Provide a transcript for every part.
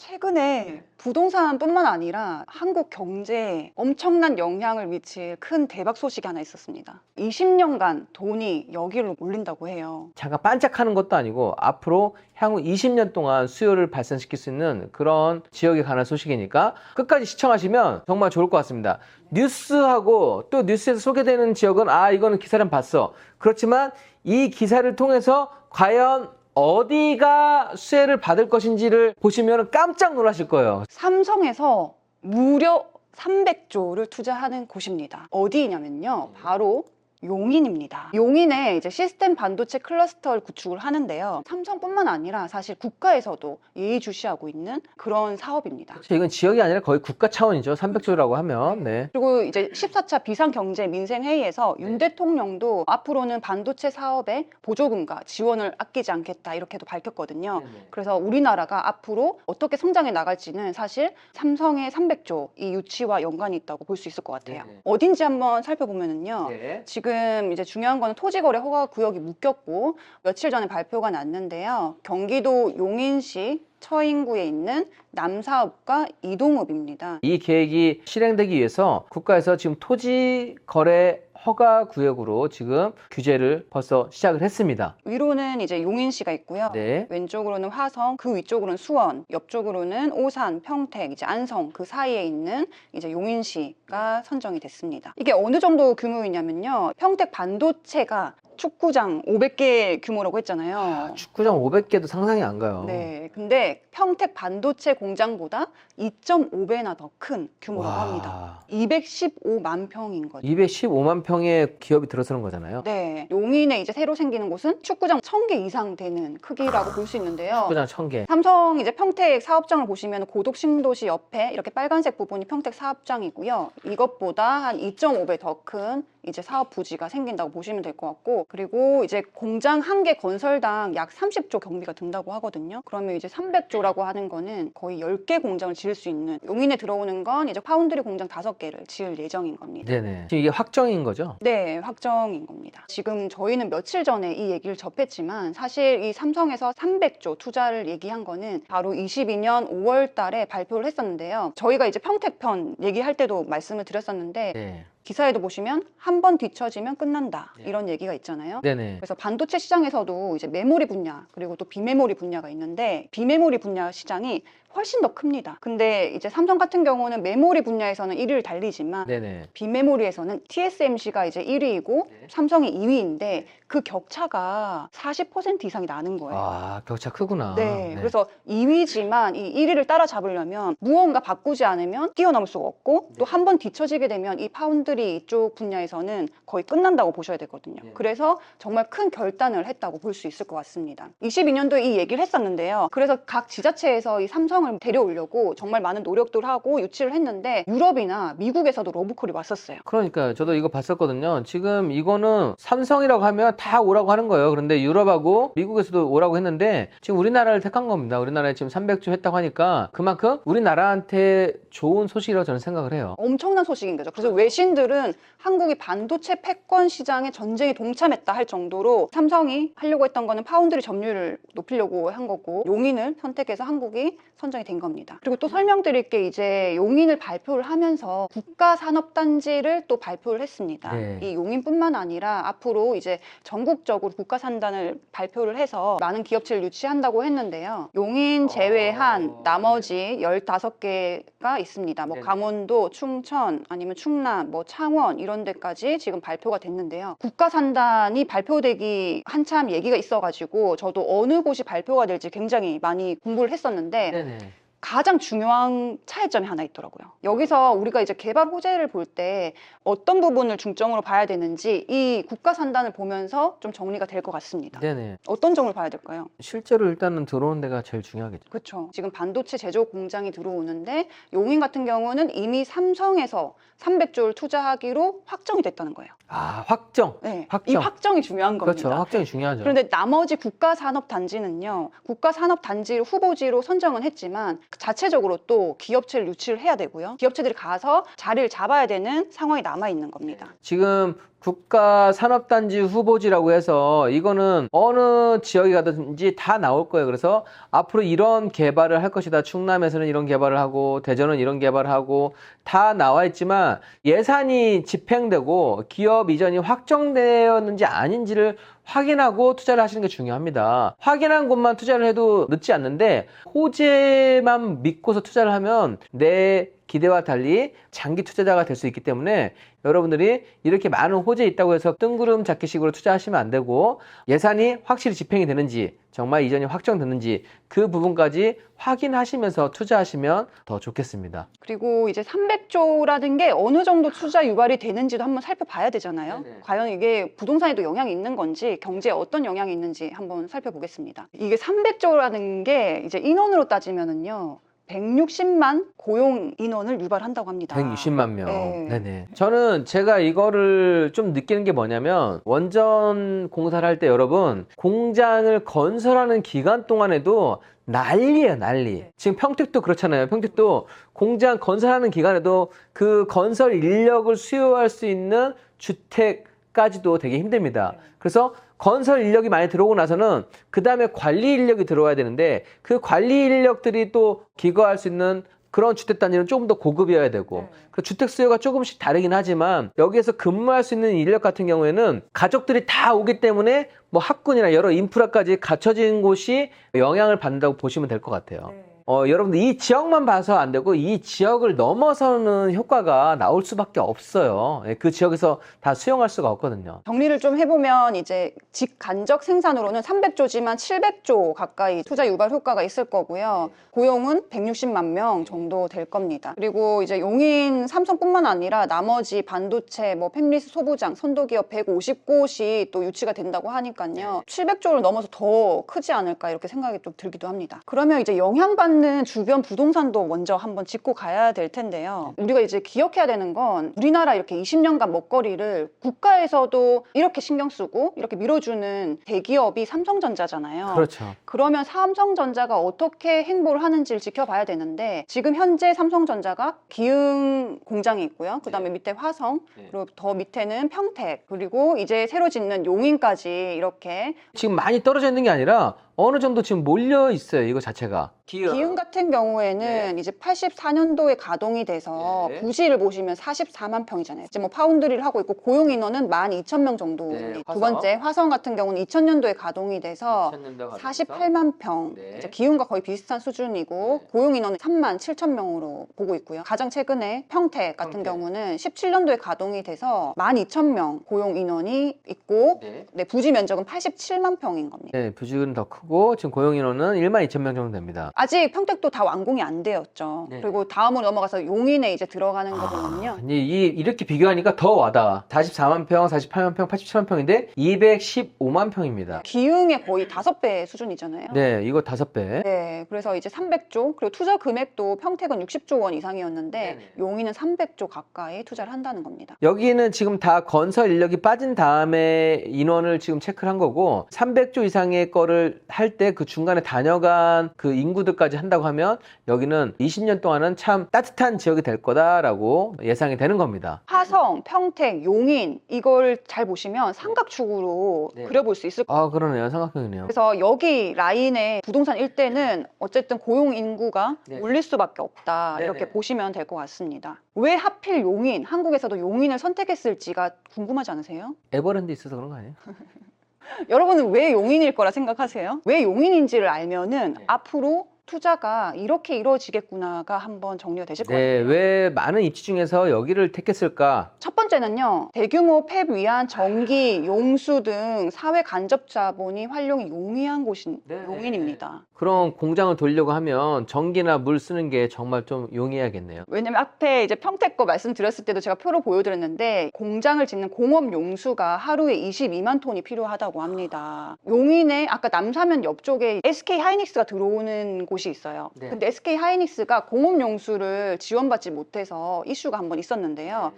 최근에 부동산뿐만 아니라 한국 경제에 엄청난 영향을 미칠 큰 대박 소식이 하나 있었습니다. 20년간 돈이 여기로 몰린다고 해요. 잠깐 반짝하는 것도 아니고 앞으로 향후 20년 동안 수요를 발생시킬 수 있는 그런 지역에 관한 소식이니까 끝까지 시청하시면 정말 좋을 것 같습니다. 뉴스하고 또 뉴스에서 소개되는 지역은 아 이거는 기사를 봤어. 그렇지만 이 기사를 통해서 과연 어디가 수혜를 받을 것인지를 보시면 깜짝 놀라실 거예요. 삼성에서 무려 300조를 투자하는 곳입니다. 어디냐면요. 바로 용인입니다. 용인에 이제 시스템 반도체 클러스터를 구축을 하는데요. 삼성뿐만 아니라 사실 국가에서도 예의주시하고 있는 그런 사업입니다. 그렇죠. 이건 지역이 아니라 거의 국가 차원이죠. 300조라고 하면. 네. 그리고 이제 14차 비상경제 민생회의에서 윤 대통령도 앞으로는 반도체 사업에 보조금과 지원을 아끼지 않겠다 이렇게도 밝혔거든요. 그래서 우리나라가 앞으로 어떻게 성장해 나갈지는 사실 삼성의 300조 이 유치와 연관이 있다고 볼 수 있을 것 같아요. 네네. 어딘지 한번 살펴보면은요. 네. 지금 이제 중요한 거는 토지거래 허가 구역이 묶였고 며칠 전에 발표가 났는데요. 경기도 용인시 처인구에 있는 남사읍과 이동읍입니다. 이 계획이 실행되기 위해서 국가에서 지금 토지 거래 허가 구역으로 지금 규제를 벌써 시작을 했습니다. 위로는 이제 용인시가 있고요. 네. 왼쪽으로는 화성, 그 위쪽으로는 수원, 옆쪽으로는 오산, 평택, 이제 안성 그 사이에 있는 이제 용인시가 선정이 됐습니다. 이게 어느 정도 규모이냐면요. 평택 반도체가 축구장 500개 규모라고 했잖아요. 축구장 500개도 상상이 안 가요. 네, 근데 평택 반도체 공장보다 2.5배나 더 큰 규모라고 와. 합니다. 215만 평인 거죠. 215만 평의 기업이 들어서는 거잖아요. 네, 용인에 이제 새로 생기는 곳은 축구장 1000개 이상 되는 크기라고 볼 수 있는데요. 축구장 1000개. 삼성 이제 평택 사업장을 보시면 고독 신도시 옆에 이렇게 빨간색 부분이 평택 사업장이고요. 이것보다 한 2.5배 더 큰 이제 사업 부지가 생긴다고 보시면 될 것 같고 그리고 이제 공장 한 개 건설당 약 30조 경비가 든다고 하거든요. 그러면 이제 300조라고 하는 거는 거의 10개 공장을 지을 수 있는 용인에 들어오는 건 이제 파운드리 공장 5개를 지을 예정인 겁니다. 네네. 지금 이게 확정인 거죠? 네, 확정인 겁니다. 지금 저희는 며칠 전에 이 얘기를 접했지만 사실 이 삼성에서 300조 투자를 얘기한 거는 바로 22년 5월 달에 발표를 했었는데요. 저희가 이제 평택편 얘기할 때도 말씀을 드렸었는데 네. 기사에도 보시면 한 번 뒤처지면 끝난다. 네. 이런 얘기가 있잖아요. 네네. 그래서 반도체 시장에서도 이제 메모리 분야 그리고 또 비메모리 분야가 있는데 비메모리 분야 시장이 훨씬 더 큽니다. 근데 이제 삼성 같은 경우는 메모리 분야에서는 1위를 달리지만 네네. 비메모리에서는 TSMC가 이제 1위이고 네. 삼성이 2위인데 그 격차가 40% 이상이 나는 거예요. 아, 격차 크구나. 네, 그래서 2위지만 이 1위를 따라잡으려면 무언가 바꾸지 않으면 뛰어넘을 수가 없고 네. 또한 번 뒤처지게 되면 이 파운드리 이쪽 분야에서는 거의 끝난다고 보셔야 되거든요. 네. 그래서 정말 큰 결단을 했다고 볼 수 있을 것 같습니다. 22년도에 이 얘기를 했었는데요. 그래서 각 지자체에서 이 삼성을 데려오려고 정말 많은 노력들 하고 유치를 했는데 유럽이나 미국에서도 러브콜이 왔었어요. 그러니까 저도 이거 봤었거든요. 지금 이거는 삼성이라고 하면 다 오라고 하는 거예요. 그런데 유럽하고 미국에서도 오라고 했는데 지금 우리나라를 택한 겁니다. 우리나라에 지금 300조 했다고 하니까 그만큼 우리나라한테 좋은 소식이라고 저는 생각을 해요. 엄청난 소식인 거죠. 그래서 외신들은 한국이 반도체 패권 시장에 전쟁에 동참했다 할 정도로 삼성이 하려고 했던 거는 파운드리 점유율을 높이려고 한 거고 용인을 선택해서 한국이 선정이 된 겁니다. 그리고 또 설명드릴 게 이제 용인을 발표를 하면서 국가 산업단지를 또 발표를 했습니다. 네. 이 용인뿐만 아니라 앞으로 이제 전국적으로 국가산단을 발표를 해서 많은 기업체를 유치한다고 했는데요. 용인 제외한 어. 나머지 15개가 있습니다. 뭐 네네. 강원도, 충천, 아니면 충남, 뭐 창원 이런 데까지 지금 발표가 됐는데요. 국가산단이 발표되기 한참 얘기가 있어가지고 저도 어느 곳이 발표가 될지 굉장히 많이 공부를 했었는데 네네. 가장 중요한 차이점이 하나 있더라고요. 여기서 우리가 이제 개발 호재를 볼 때 어떤 부분을 중점으로 봐야 되는지 이 국가 산단을 보면서 좀 정리가 될 것 같습니다. 네네. 어떤 점을 봐야 될까요? 실제로 일단은 들어오는 데가 제일 중요하겠죠. 그렇죠. 지금 반도체 제조 공장이 들어오는데 용인 같은 경우는 이미 삼성에서 300조를 투자하기로 확정이 됐다는 거예요. 아, 확정. 네, 이 확정. 확정이 중요한 겁니다. 그렇죠. 확정이 중요하죠. 그런데 나머지 국가산업단지는요, 국가산업단지 후보지로 선정은 했지만 자체적으로 또 기업체를 유치를 해야 되고요. 기업체들이 가서 자리를 잡아야 되는 상황이 남아 있는 겁니다. 지금 국가 산업단지 후보지라고 해서 이거는 어느 지역에 가든지 다 나올 거예요. 그래서 앞으로 이런 개발을 할 것이다. 충남에서는 이런 개발을 하고 대전은 이런 개발을 하고 다 나와 있지만 예산이 집행되고 기업 이전이 확정되었는지 아닌지를 확인하고 투자를 하시는 게 중요합니다. 확인한 곳만 투자를 해도 늦지 않는데 호재만 믿고서 투자를 하면 내 기대와 달리 장기 투자자가 될 수 있기 때문에 여러분들이 이렇게 많은 호재 있다고 해서 뜬구름 잡기식으로 투자하시면 안 되고 예산이 확실히 집행이 되는지 정말 이전이 확정됐는지 그 부분까지 확인하시면서 투자하시면 더 좋겠습니다. 그리고 이제 300조라는 게 어느 정도 투자 유발이 되는지도 한번 살펴봐야 되잖아요. 네네. 과연 이게 부동산에도 영향이 있는 건지 경제에 어떤 영향이 있는지 한번 살펴보겠습니다. 이게 300조라는 게 이제 인원으로 따지면은요. 160만 고용 인원을 유발한다고 합니다. 160만 명. 네. 네네. 저는 제가 이거를 좀 느끼는 게 뭐냐면 원전 공사를 할 때 여러분 공장을 건설하는 기간 동안에도 난리예요, 난리. 지금 평택도 그렇잖아요. 평택도 공장 건설하는 기간에도 그 건설 인력을 수요할 수 있는 주택 까지도 되게 힘듭니다. 그래서 건설 인력이 많이 들어오고 나서는 그 다음에 관리 인력이 들어와야 되는데 그 관리 인력들이 또 기거할 수 있는 그런 주택 단지는 조금 더 고급이어야 되고 그 주택 수요가 조금씩 다르긴 하지만 여기에서 근무할 수 있는 인력 같은 경우에는 가족들이 다 오기 때문에 뭐 학군이나 여러 인프라까지 갖춰진 곳이 영향을 받는다고 보시면 될 것 같아요. 어, 여러분들 이 지역만 봐서 안 되고 이 지역을 넘어서는 효과가 나올 수밖에 없어요. 예, 그 지역에서 다 수용할 수가 없거든요. 정리를 좀 해보면 이제 직간접 생산으로는 300조지만 700조 가까이 투자 유발 효과가 있을 거고요. 고용은 160만 명 정도 될 겁니다. 그리고 이제 용인 삼성뿐만 아니라 나머지 반도체, 뭐 팹리스 소부장, 선도기업 150곳이 또 유치가 된다고 하니까요. 700조를 넘어서 더 크지 않을까 이렇게 생각이 좀 들기도 합니다. 그러면 이제 영향받는 주변 부동산도 먼저 한번 짚고 가야 될 텐데요. 우리가 이제 기억해야 되는 건 우리나라 이렇게 20년간 먹거리를 국가에서도 이렇게 신경 쓰고 이렇게 밀어주는 대기업이 삼성전자잖아요. 그렇죠. 그러면 삼성전자가 어떻게 행보를 하는지를 지켜봐야 되는데 지금 현재 삼성전자가 기흥 공장이 있고요. 그 다음에 밑에 화성, 네. 그리고 더 밑에는 평택, 그리고 이제 새로 짓는 용인까지 이렇게 지금 많이 떨어져 있는 게 아니라 어느 정도 지금 몰려 있어요. 이거 자체가. 기흥 같은 경우에는 이제 84년도에 가동이 돼서 네. 부지를 보시면 44만 평이잖아요. 이제 뭐 파운드리를 하고 있고 고용 인원은 12,000명 정도. 네, 두 화성. 번째 화성 같은 경우는 2000년도에 가동이 돼서 48만 평. 네. 이제 기운과 거의 비슷한 수준이고 네. 고용 인원은 3만 7천 명으로 보고 있고요. 가장 최근에 평택 같은 평택. 경우는 17년도에 가동이 돼서 12,000명 고용 인원이 있고 네. 네, 부지 면적은 87만 평인 겁니다. 네, 부지는 더 크고 지금 고용 인원은 1만 2천 명 정도 됩니다. 아직 평택도 다 완공이 안 되었죠. 네. 그리고 다음으로 넘어가서 용인에 이제 들어가는 거 보면요. 이제 이, 이렇게 비교하니까 더 와닿아. 44만 평, 48만 평, 87만 평인데 215만 평입니다. 기흥의 거의 다섯 배 수준이잖아요. 네, 이거 다섯 배. 네, 그래서 이제 300조 그리고 투자 금액도 평택은 60조 원 이상이었는데 네네. 용인은 300조 가까이 투자를 한다는 겁니다. 여기는 지금 다 건설 인력이 빠진 다음에 인원을 지금 체크를 한 거고 300조 이상의 거를 할때 그 중간에 다녀간 그 인구들까지 한다고 하면 여기는 20년 동안은 참 따뜻한 지역이 될 거다라고 예상이 되는 겁니다. 화성, 평택, 용인 이걸 잘 보시면 삼각축으로 네. 그려볼 수 있을 거예요. 아, 그러네요. 삼각형이네요. 그래서 여기 라인의 부동산 일대는 어쨌든 고용 인구가 네. 올릴 수밖에 없다 네네. 이렇게 보시면 될 것 같습니다. 왜 하필 용인, 한국에서도 용인을 선택했을지가 궁금하지 않으세요? 에버랜드 있어서 그런 거 아니에요? 여러분은 왜 용인일 거라 생각하세요? 왜 용인인지를 알면은 네. 앞으로 투자가 이렇게 이루어지겠구나가 한번 정리가 되실 것 네, 같아요. 왜 많은 입지 중에서 여기를 택했을까? 첫 번째는요, 대규모 폐업 위한 전기, 용수 등 사회 간접 자본이 활용이 용이한 곳인 네. 용인입니다. 그런 공장을 돌려고 하면 전기나 물 쓰는 게 정말 좀 용이해야겠네요. 왜냐면 앞에 이제 평택 거 말씀드렸을 때도 제가 표로 보여드렸는데 공장을 짓는 공업 용수가 하루에 22만 톤이 필요하다고 합니다. 용인에 아까 남사면 옆쪽에 SK 하이닉스가 들어오는 곳이 있어요. 네. 근데 SK 하이닉스가 공업 용수를 지원받지 못해서 이슈가 한 번 있었는데요.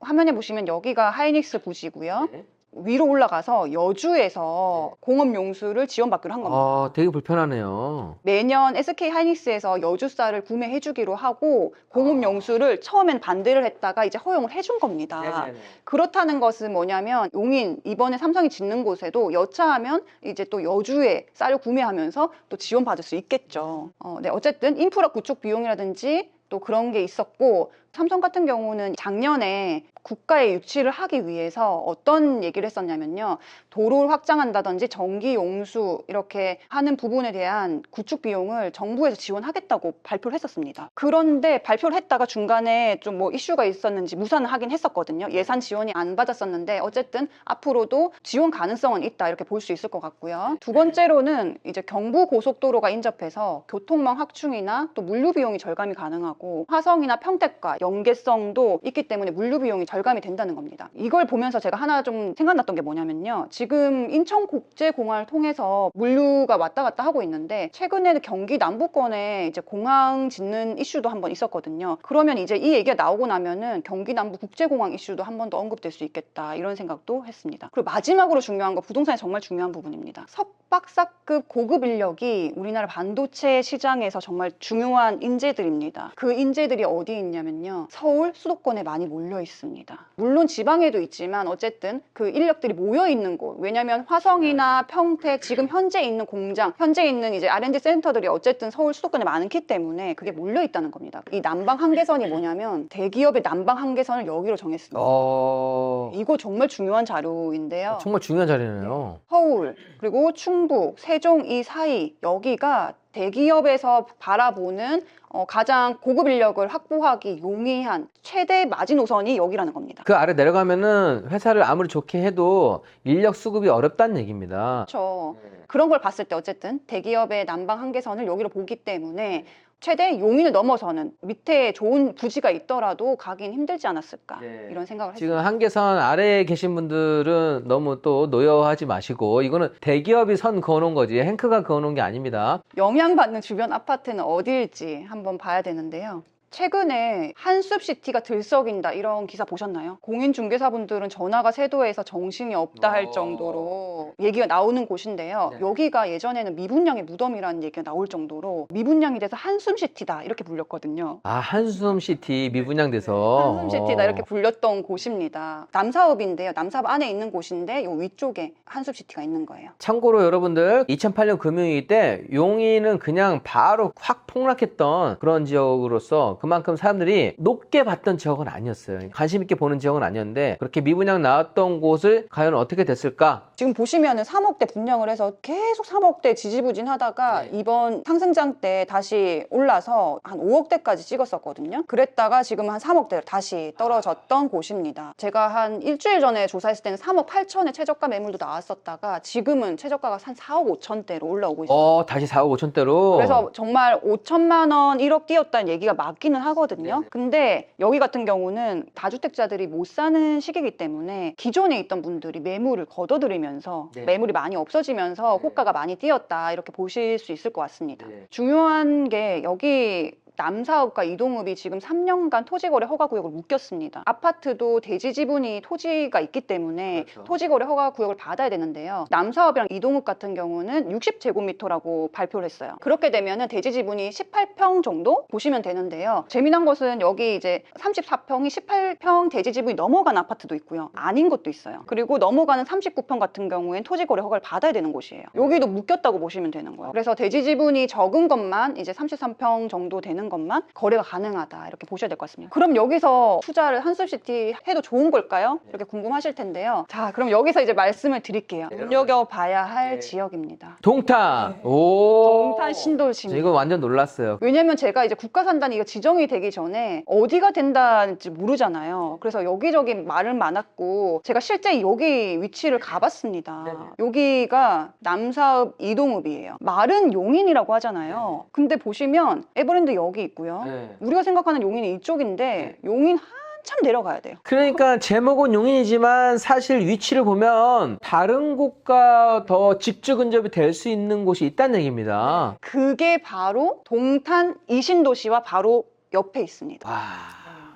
화면에 보시면 여기가 하이닉스 부지고요. 네. 위로 올라가서 여주에서 공업 용수를 지원받기로 한 겁니다. 아, 되게 불편하네요. 매년 SK 하이닉스에서 여주쌀을 구매해주기로 하고 공업 용수를 처음엔 반대를 했다가 이제 허용을 해준 겁니다. 그렇다는 것은 뭐냐면 용인 이번에 삼성이 짓는 곳에도 여차하면 이제 또 여주에 쌀을 구매하면서 또 지원받을 수 있겠죠. 어, 네, 어쨌든 인프라 구축 비용이라든지 또 그런 게 있었고 삼성 같은 경우는 작년에 국가에 유치를 하기 위해서 어떤 얘기를 했었냐면요. 도로를 확장한다든지 전기 용수 이렇게 하는 부분에 대한 구축 비용을 정부에서 지원하겠다고 발표를 했었습니다. 그런데 발표를 했다가 중간에 좀 뭐 이슈가 있었는지 무산을 하긴 했었거든요. 예산 지원이 안 받았었는데 어쨌든 앞으로도 지원 가능성은 있다 이렇게 볼 수 있을 것 같고요. 두 번째로는 이제 경부 고속도로가 인접해서 교통망 확충이나 또 물류 비용이 절감이 가능하고 화성이나 평택과 연계성도 있기 때문에 물류 비용이 절감이 된다는 겁니다. 이걸 보면서 제가 하나 좀 생각났던 게 뭐냐면요. 지금 인천국제공항을 통해서 물류가 왔다 갔다 하고 있는데 최근에는 경기 남부권에 이제 공항 짓는 이슈도 한번 있었거든요. 그러면 이제 이 얘기가 나오고 나면은 경기 남부 국제공항 이슈도 한 번 더 언급될 수 있겠다 이런 생각도 했습니다. 그리고 마지막으로 중요한 거 부동산이 정말 중요한 부분입니다. 석박사급 고급 인력이 우리나라 반도체 시장에서 정말 중요한 인재들입니다. 그 인재들이 어디 있냐면요. 서울 수도권에 많이 몰려 있습니다. 물론 지방에도 있지만 어쨌든 그 인력들이 모여 있는 곳. 왜냐면 화성이나 평택 지금 현재 있는 공장, 현재 있는 이제 R&D 센터들이 어쨌든 서울 수도권에 많기 때문에 그게 몰려 있다는 겁니다. 이 남방 한계선이 뭐냐면 대기업의 남방 한계선을 여기로 정했습니다. 어, 이거 정말 중요한 자료인데요. 정말 중요한 자리네요. 서울 그리고 충북, 세종 이 사이 여기가 대기업에서 바라보는 어, 가장 고급 인력을 확보하기 용이한 최대 마지노선이 여기라는 겁니다. 그 아래 내려가면은 회사를 아무리 좋게 해도 인력 수급이 어렵다는 얘기입니다. 그렇죠. 그런 걸 봤을 때 어쨌든 대기업의 난방 한계선을 여기로 보기 때문에 최대 용인을 넘어서는 밑에 좋은 부지가 있더라도 가긴 힘들지 않았을까 네. 이런 생각을 지금 했습니다. 한계선 아래에 계신 분들은 너무 또 노여워하지 마시고 이거는 대기업이 선 그어놓은 거지 행크가 그어놓은 게 아닙니다. 영향받는 주변 아파트는 어디일지 한번 봐야 되는데요. 최근에 한숲시티가 들썩인다 이런 기사 보셨나요? 공인중개사분들은 전화가 세도해서 정신이 없다 할 어. 정도로 얘기가 나오는 곳인데요. 네. 여기가 예전에는 미분양의 무덤이라는 얘기가 나올 정도로 미분양이 돼서 한숨시티다 이렇게 불렸거든요. 아 한숨 시티 미분양돼서 한숨시티다 어. 이렇게 불렸던 곳입니다. 남사업인데요. 남사업 안에 있는 곳인데 요 위쪽에 한숲시티가 있는 거예요. 참고로 여러분들 2008년 금융위기 때 용인은 그냥 바로 확 폭락했던 그런 지역으로서 그만큼 사람들이 높게 봤던 지역은 아니었어요. 관심 있게 보는 지역은 아니었는데 그렇게 미분양 나왔던 곳을 과연 어떻게 됐을까? 지금 보시면은 3억대 분양을 해서 계속 3억대 지지부진 하다가 네. 이번 상승장 때 다시 올라서 한 5억대까지 찍었었거든요. 그랬다가 지금 한 3억대 다시 떨어졌던 곳입니다. 제가 한 일주일 전에 조사했을 때는 3억 8천에 최저가 매물도 나왔었다가 지금은 최저가가 한 4억 5천대로 올라오고 있어요. 어 다시 4억 5천대로 그래서 정말 5천만 원 1억 뛰었다는 얘기가 맞 기는 하거든요. 근데 여기 같은 경우는 다주택자들이 못 사는 시기이기 때문에 기존에 있던 분들이 매물을 걷어들이면서 네. 매물이 많이 없어지면서 네. 호가가 많이 뛰었다 이렇게 보실 수 있을 것 같습니다. 네. 중요한 게 여기 남사업과 이동읍이 지금 3년간 토지거래 허가구역을 묶였습니다. 아파트도 대지 지분이 토지가 있기 때문에 그렇죠. 토지거래 허가구역을 받아야 되는데요. 남사업이랑 이동읍 같은 경우는 60제곱미터라고 발표를 했어요. 그렇게 되면은 대지 지분이 18평 정도 보시면 되는데요. 재미난 것은 여기 이제 34평이 18평 대지 지분이 넘어간 아파트도 있고요. 아닌 것도 있어요. 그리고 넘어가는 39평 같은 경우엔 토지거래 허가를 받아야 되는 곳이에요. 여기도 묶였다고 보시면 되는 거예요. 그래서 대지 지분이 적은 것만 이제 33평 정도 되는 것만 거래가 가능하다 이렇게 보셔야 될 것 같습니다. 그럼 여기서 투자를 한솔시티 해도 좋은 걸까요? 이렇게 궁금하실 텐데요. 자, 그럼 여기서 이제 말씀을 드릴게요. 눈여겨봐야 할 네. 지역입니다. 동탄 오 동탄 신도시. 이거 완전 놀랐어요. 왜냐면 제가 이제 국가산단이 이거 지정이 되기 전에 어디가 된다는지 모르잖아요. 그래서 여기저기 말은 많았고 제가 실제 여기 위치를 가봤습니다. 네네. 여기가 남사읍 이동읍이에요. 말은 용인이라고 하잖아요. 근데 보시면 에버랜드 여기 있고요. 네. 우리가 생각하는 용인이 이쪽인데 용인 한참 내려가야 돼요. 그러니까 제목은 용인이지만 사실 위치를 보면 다른 곳과 더 직주 근접이 될 수 있는 곳이 있다는 얘기입니다. 그게 바로 동탄 이신도시와 바로 옆에 있습니다. 와.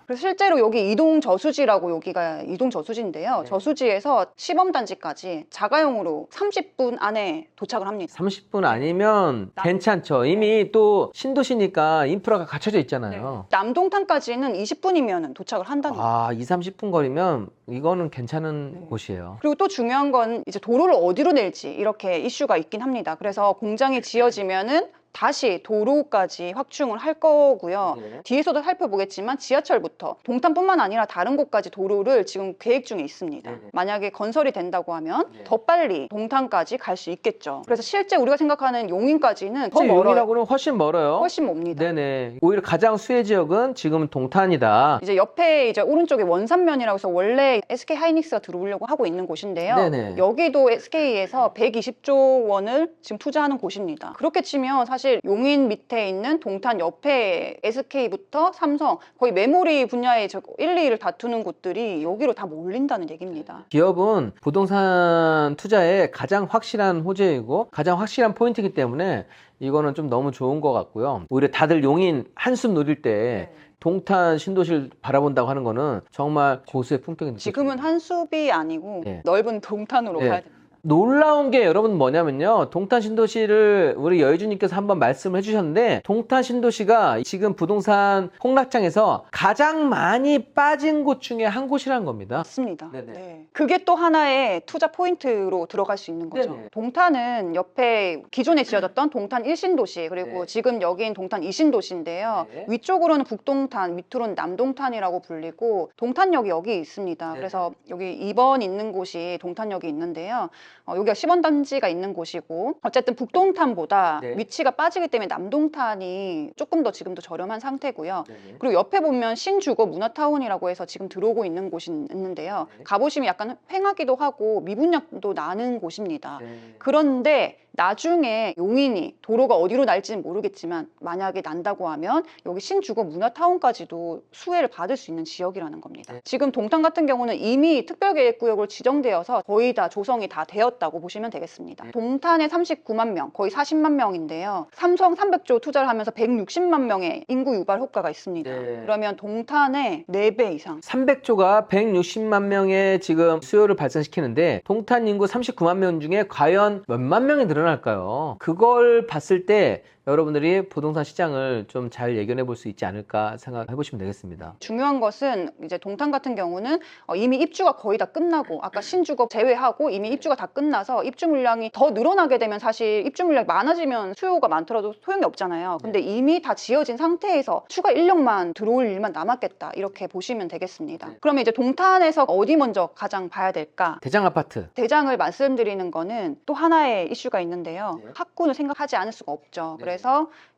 그래서 실제로 여기 이동 저수지라고 여기가 이동 저수지인데요. 네. 저수지에서 시범 단지까지 자가용으로 30분 안에 도착을 합니다. 30분 아니면 괜찮죠. 이미 또 신도시니까 인프라가 갖춰져 있잖아요. 남동탄까지는 20분이면 도착을 한다는 거예요. 아, 2, 30분 거리면 이거는 괜찮은 네. 곳이에요. 그리고 또 중요한 건 이제 도로를 어디로 낼지 이렇게 이슈가 있긴 합니다. 그래서 공장이 지어지면은 다시 도로까지 확충을 할 거고요. 네. 뒤에서도 살펴보겠지만 지하철부터 동탄뿐만 아니라 다른 곳까지 도로를 지금 계획 중에 있습니다. 네네. 만약에 건설이 된다고 하면 네. 더 빨리 동탄까지 갈 수 있겠죠. 그래서 실제 우리가 생각하는 용인까지는 더 멀어요. 용인하고는 훨씬 멀어요. 훨씬 멉니다. 네네. 오히려 가장 수혜 지역은 지금은 동탄이다. 이제 옆에 이제 오른쪽에 원산면이라고 해서 원래 SK 하이닉스가 들어오려고 하고 있는 곳인데요. 네네. 여기도 SK에서 120조 원을 지금 투자하는 곳입니다. 그렇게 치면 사실 용인 밑에 있는 동탄 옆에 SK부터 삼성 거의 메모리 분야의 저 1, 2위를 다투는 곳들이 여기로 다 몰린다는 얘기입니다. 기업은 부동산 투자에 가장 확실한 호재이고 가장 확실한 포인트이기 때문에 이거는 좀 너무 좋은 것 같고요. 오히려 다들 용인 한숨 노릴 때 네. 동탄 신도시를 바라본다고 하는 거는 정말 고수의 품격이 지금은. 한숲이 아니고 네. 넓은 동탄으로 네. 가야 됩니다. 놀라운 게 여러분 뭐냐면요. 동탄 신도시를 우리 여의주님께서 한번 말씀을 해주셨는데 동탄 신도시가 지금 부동산 폭락장에서 가장 많이 빠진 곳 중에 한 곳이라는 겁니다. 맞습니다. 네네. 네. 그게 또 하나의 투자 포인트로 들어갈 수 있는 거죠. 네네. 동탄은 옆에 기존에 지어졌던 동탄 1신도시 그리고 네. 지금 여긴 동탄 2신도시인데요. 네. 위쪽으로는 북동탄, 밑으로는 남동탄이라고 불리고 동탄역이 여기 있습니다. 네. 그래서 여기 2번 있는 곳이 동탄역이 있는데요. 어, 여기가 10원 단지가 있는 곳이고 어쨌든 북동탄보다 네. 위치가 빠지기 때문에 남동탄이 조금 더 지금도 저렴한 상태고요. 네네. 그리고 옆에 보면 신주거 문화타운이라고 해서 지금 들어오고 있는 곳이 있는데요. 네. 가보시면 약간 횡하기도 하고 미분양도 나는 곳입니다. 네. 그런데 나중에 용인이 도로가 어디로 날지는 모르겠지만 만약에 난다고 하면 여기 신주거 문화타운까지도 수혜를 받을 수 있는 지역이라는 겁니다. 네. 지금 동탄 같은 경우는 이미 특별계획구역으로 지정되어서 거의 다 조성이 다 되었다고 보시면 되겠습니다. 네. 동탄에 39만 명, 거의 40만 명인데요. 삼성 300조 투자를 하면서 160만 명의 인구 유발 효과가 있습니다. 네. 그러면 동탄의 4배 이상 300조가 160만 명의 지금 수요를 발생시키는데 동탄 인구 39만 명 중에 과연 몇만 명이 늘어 날까요? 그걸 봤을 때 여러분들이 부동산 시장을 좀 잘 예견해 볼 수 있지 않을까 생각해 보시면 되겠습니다. 중요한 것은 이제 동탄 같은 경우는 어, 이미 입주가 거의 다 끝나고 아까 신주거 제외하고 이미 입주가 다 끝나서 입주 물량이 더 늘어나게 되면 사실 입주 물량이 많아지면 수요가 많더라도 소용이 없잖아요. 근데 이미 다 지어진 상태에서 추가 인력만 들어올 일만 남았겠다 이렇게 보시면 되겠습니다. 네. 그러면 이제 동탄에서 어디 먼저 가장 봐야 될까? 대장 아파트. 대장을 말씀드리는 거는 또 하나의 이슈가 있는데요. 네. 학군을 생각하지 않을 수가 없죠. 네. 그래서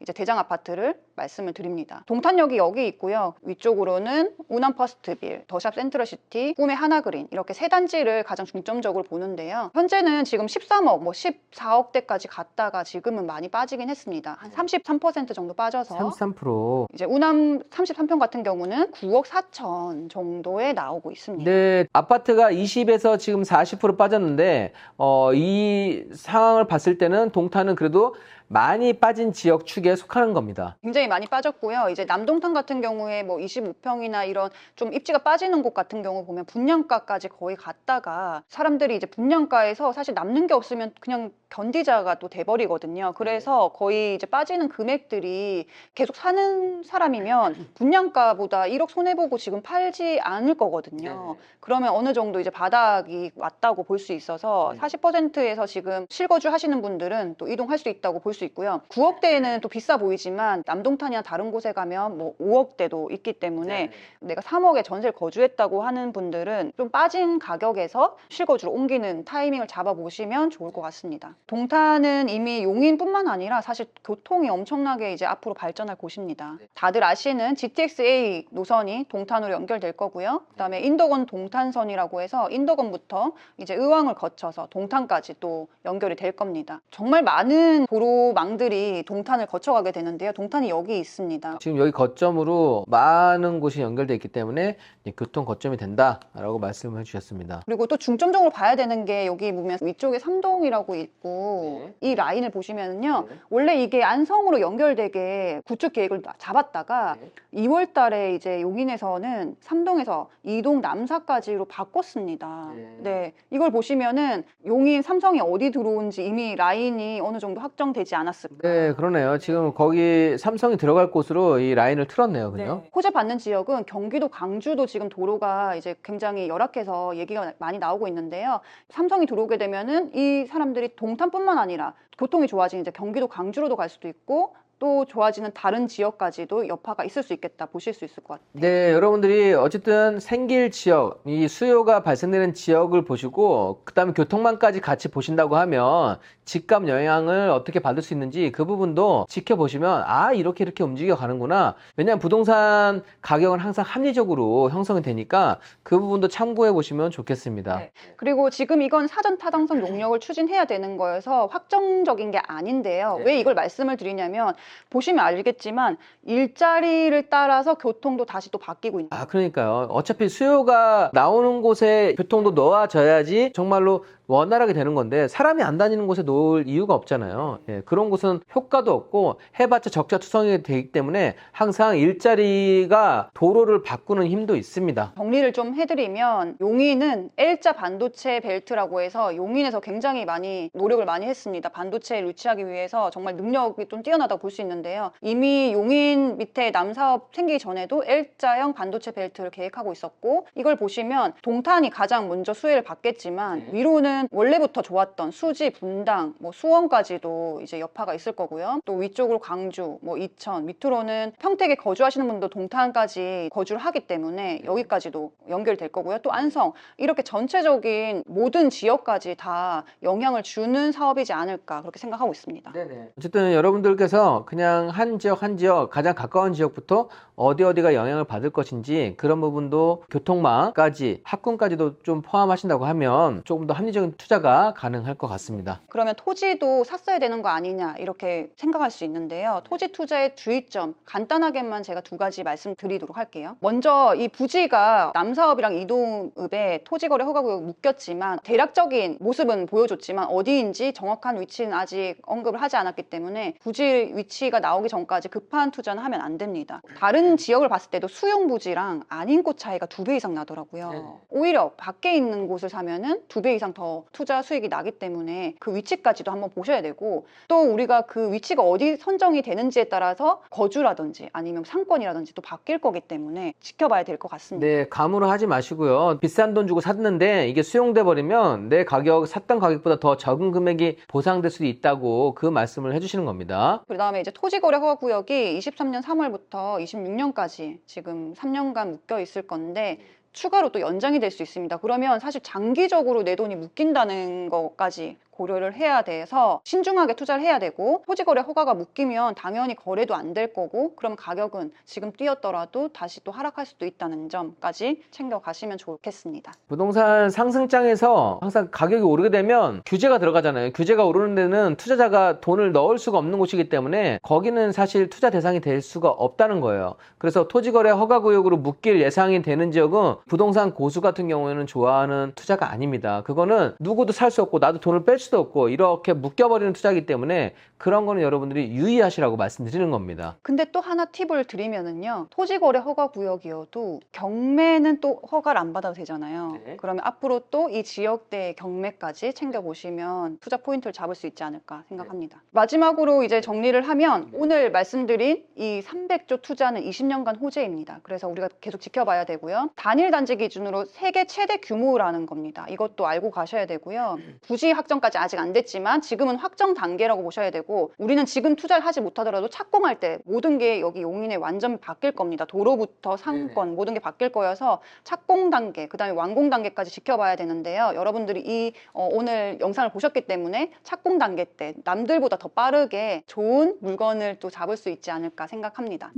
이제 대장 아파트를 말씀을 드립니다. 동탄역이 여기 있고요. 위쪽으로는 우남 퍼스트빌, 더샵 센트럴시티, 꿈의 하나그린 이렇게 세 단지를 가장 중점적으로 보는데요. 현재는 지금 13억, 뭐 14억대까지 갔다가 지금은 많이 빠지긴 했습니다. 한 33% 정도 빠져서 33%. 이제 우남 33평 같은 경우는 9억 4천 정도에 나오고 있습니다. 네, 아파트가 20에서 지금 40% 빠졌는데, 어, 이 상황을 봤을 때는 동탄은 그래도 많이 빠진 지역 축에 속하는 겁니다. 굉장히 많이 빠졌고요. 이제 남동탄 같은 경우에 뭐 25평이나 이런 좀 입지가 빠지는 곳 같은 경우 보면 분양가까지 거의 갔다가 사람들이 이제 분양가에서 사실 남는 게 없으면 그냥 견디자가 또 돼버리거든요. 그래서 거의 이제 빠지는 금액들이 계속 사는 사람이면 분양가보다 1억 손해보고 지금 팔지 않을 거거든요. 그러면 어느 정도 이제 바닥이 왔다고 볼 수 있어서 네. 40%에서 지금 실거주 하시는 분들은 또 이동할 수 있다고 볼수 있고요. 9억대에는 또 비싸 보이지만 남동탄이나 다른 곳에 가면 뭐 5억대도 있기 때문에 내가 3억에 전세를 거주했다고 하는 분들은 좀 빠진 가격에서 실거주로 옮기는 타이밍을 잡아보시면 좋을 것 같습니다. 동탄은 이미 용인뿐만 아니라 사실 교통이 엄청나게 이제 앞으로 발전할 곳입니다. 다들 아시는 GTX-A 노선이 동탄으로 연결될 거고요. 그다음에 인덕원 동탄선이라고 해서 인덕원부터 이제 의왕을 거쳐서 동탄까지 또 연결이 될 겁니다. 정말 많은 도로 교통망들이 동탄을 거쳐가게 되는데요. 동탄이 여기 있습니다. 지금 여기 거점으로 많은 곳이 연결돼 있기 때문에 이제 교통 거점이 된다라고 말씀을 해주셨습니다. 그리고 또 중점적으로 봐야 되는 게 여기 보면 위쪽에 삼동이라고 있고 이 라인을 보시면은요. 네. 원래 이게 안성으로 연결되게 구축 계획을 잡았다가 네. 2월 달에 이제 용인에서는 삼동에서 이동 남사까지로 바꿨습니다. 네. 네. 이걸 보시면은 용인 삼성이 어디 들어온지 이미 라인이 어느 정도 확정되지 않았을까. 네, 그러네요. 지금 거기 삼성이 들어갈 곳으로 이 라인을 틀었네요, 그죠? 네. 호재 받는 지역은 경기도 광주도 지금 도로가 이제 굉장히 열악해서 얘기가 많이 나오고 있는데요. 삼성이 들어오게 되면은 이 사람들이 동탄뿐만 아니라 교통이 좋아진 이제 경기도 광주로도 갈 수도 있고 또 좋아지는 다른 지역까지도 여파가 있을 수 있겠다 보실 수 있을 것 같아요. 네, 여러분들이 어쨌든 생길 지역, 이 수요가 발생되는 지역을 보시고, 그 다음에 교통망까지 같이 보신다고 하면, 집값 영향을 어떻게 받을 수 있는지 그 부분도 지켜보시면, 아, 이렇게 이렇게 움직여 가는구나. 왜냐하면 부동산 가격은 항상 합리적으로 형성이 되니까 그 부분도 참고해 보시면 좋겠습니다. 네. 그리고 지금 이건 사전 타당성 용역을 추진해야 되는 거여서 확정적인 게 아닌데요. 네. 왜 이걸 말씀을 드리냐면 보시면 알겠지만 일자리를 따라서 교통도 다시 또 바뀌고 있는 아, 그러니까요. 어차피 수요가 나오는 곳에 교통도 놓아져야지 정말로 원활하게 되는 건데 사람이 안 다니는 곳에 놓을 이유가 없잖아요. 예, 그런 곳은 효과도 없고 해봤자 적자 투성이 되기 때문에 항상 일자리가 도로를 바꾸는 힘도 있습니다. 정리를 좀 해드리면 용인은 L자 반도체 벨트라고 해서 용인에서 굉장히 많이 노력을 많이 했습니다. 반도체를 유치하기 위해서 정말 능력이 좀 뛰어나다고 볼 수 있는데요. 이미 용인 밑에 남사업 생기기 전에도 L자형 반도체 벨트를 계획하고 있었고 이걸 보시면 동탄이 가장 먼저 수혜를 받겠지만 위로는 원래부터 좋았던 수지, 분당, 뭐 수원까지도 이제 여파가 있을 거고요. 또 위쪽으로 광주, 뭐 이천, 밑으로는 평택에 거주하시는 분도 동탄까지 거주를 하기 때문에 여기까지도 연결될 거고요. 또 안성 이렇게 전체적인 모든 지역까지 다 영향을 주는 사업이지 않을까 그렇게 생각하고 있습니다. 어쨌든 여러분들께서 그냥 한 지역 한 지역 가장 가까운 지역부터 어디 어디가 영향을 받을 것인지 그런 부분도 교통망까지 학군까지도 좀 포함하신다고 하면 조금 더 합리적인 투자가 가능할 것 같습니다. 그러면 토지도 샀어야 되는 거 아니냐 이렇게 생각할 수 있는데요. 토지 투자의 주의점 간단하게만 제가 두 가지 말씀드리도록 할게요. 먼저 이 부지가 남사업이랑 이동읍에 토지거래 허가구역 묶였지만 대략적인 모습은 보여줬지만 어디인지 정확한 위치는 아직 언급을 하지 않았기 때문에 부지 위치가 나오기 전까지 급한 투자는 하면 안 됩니다. 다른 지역을 봤을 때도 수용 부지랑 아닌 곳 차이가 두 배 이상 나더라고요. 네네. 오히려 밖에 있는 곳을 사면은 두 배 이상 더 투자 수익이 나기 때문에 그 위치까지도 한번 보셔야 되고 또 우리가 그 위치가 어디 선정이 되는지에 따라서 거주라든지 아니면 상권이라든지 또 바뀔 거기 때문에 지켜봐야 될 것 같습니다. 네, 감으로 하지 마시고요. 비싼 돈 주고 샀는데 이게 수용돼 버리면 내 가격 샀던 가격보다 더 적은 금액이 보상될 수도 있다고 그 말씀을 해주시는 겁니다. 그 다음에 이제 토지거래 허가 구역이 23년 3월부터 26년까지 지금 3년간 묶여 있을 건데 추가로 또 연장이 될 수 있습니다. 그러면 사실 장기적으로 내 돈이 묶인다는 것까지 고려를 해야 돼서 신중하게 투자를 해야 되고 토지거래 허가가 묶이면 당연히 거래도 안 될 거고 그럼 가격은 지금 뛰었더라도 다시 또 하락할 수도 있다는 점까지 챙겨가시면 좋겠습니다. 부동산 상승장에서 항상 가격이 오르게 되면 규제가 들어가잖아요. 규제가 오르는 데는 투자자가 돈을 넣을 수가 없는 곳이기 때문에 거기는 사실 투자 대상이 될 수가 없다는 거예요. 그래서 토지거래 허가 구역으로 묶일 예상이 되는 지역은 부동산 고수 같은 경우에는 좋아하는 투자가 아닙니다. 그거는 누구도 살 수 없고 나도 돈을 뺄 수도 없고 이렇게 묶여버리는 투자이기 때문에 그런 거는 여러분들이 유의하시라고 말씀드리는 겁니다. 근데 또 하나 팁을 드리면은요. 토지 거래 허가 구역이어도 경매는 또 허가를 안 받아도 되잖아요. 네. 그러면 앞으로 또 이 지역대의 경매까지 챙겨 보시면 투자 포인트를 잡을 수 있지 않을까 생각합니다. 마지막으로 이제 정리를 하면 오늘 말씀드린 이 300조 투자는 20년간 호재입니다. 그래서 우리가 계속 지켜봐야 되고요. 단일 단지 기준으로 세계 최대 규모라는 겁니다. 이것도 알고 가셔야 되고요. 부지 확정까지 아직 안 됐지만 지금은 확정 단계라고 보셔야 되고 우리는 지금 투자를 하지 못하더라도 착공할 때 모든 게 여기 용인에 완전 바뀔 겁니다. 도로부터 상권 모든 게 바뀔 거여서 착공 단계 그다음에 완공 단계까지 지켜봐야 되는데요. 여러분들이 이 어, 오늘 영상을 보셨기 때문에 착공 단계 때 남들보다 더 빠르게 좋은 물건을 또 잡을 수 있지 않을까 생각합니다.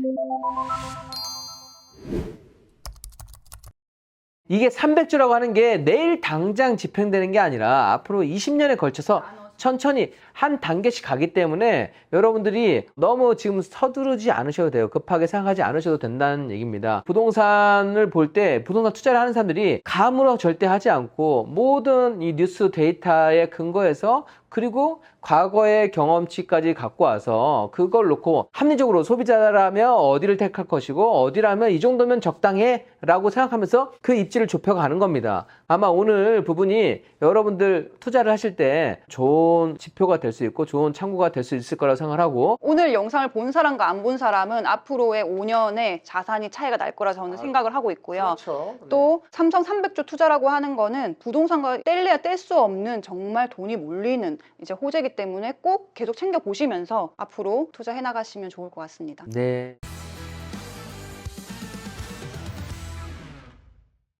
이게 300주라고 하는 게 내일 당장 집행되는 게 아니라 앞으로 20년에 걸쳐서 천천히 한 단계씩 가기 때문에 여러분들이 너무 지금 서두르지 않으셔도 돼요. 급하게 생각하지 않으셔도 된다는 얘기입니다. 부동산을 볼 때 부동산 투자를 하는 사람들이 감으로 절대 하지 않고 모든 이 뉴스 데이터에 근거해서 그리고 과거의 경험치까지 갖고 와서 그걸 놓고 합리적으로 소비자라면 어디를 택할 것이고 어디라면 이 정도면 적당해 라고 생각하면서 그 입지를 좁혀가는 겁니다. 아마 오늘 부분이 여러분들 투자를 하실 때 좋은 지표가 될수 있고 좋은 참고가 될 수 있을 거라고 생각을 하고 오늘 영상을 본 사람과 안 본 사람은 앞으로의 5년에 자산이 차이가 날 거라 저는 생각을 하고 있고요. 그렇죠. 또 삼성 300조 투자라고 하는 거는 부동산과 뗄래야 뗄 수 없는 정말 돈이 몰리는 이제 호재이기 때문에 꼭 계속 챙겨 보시면서 앞으로 투자해 나가시면 좋을 것 같습니다. 네.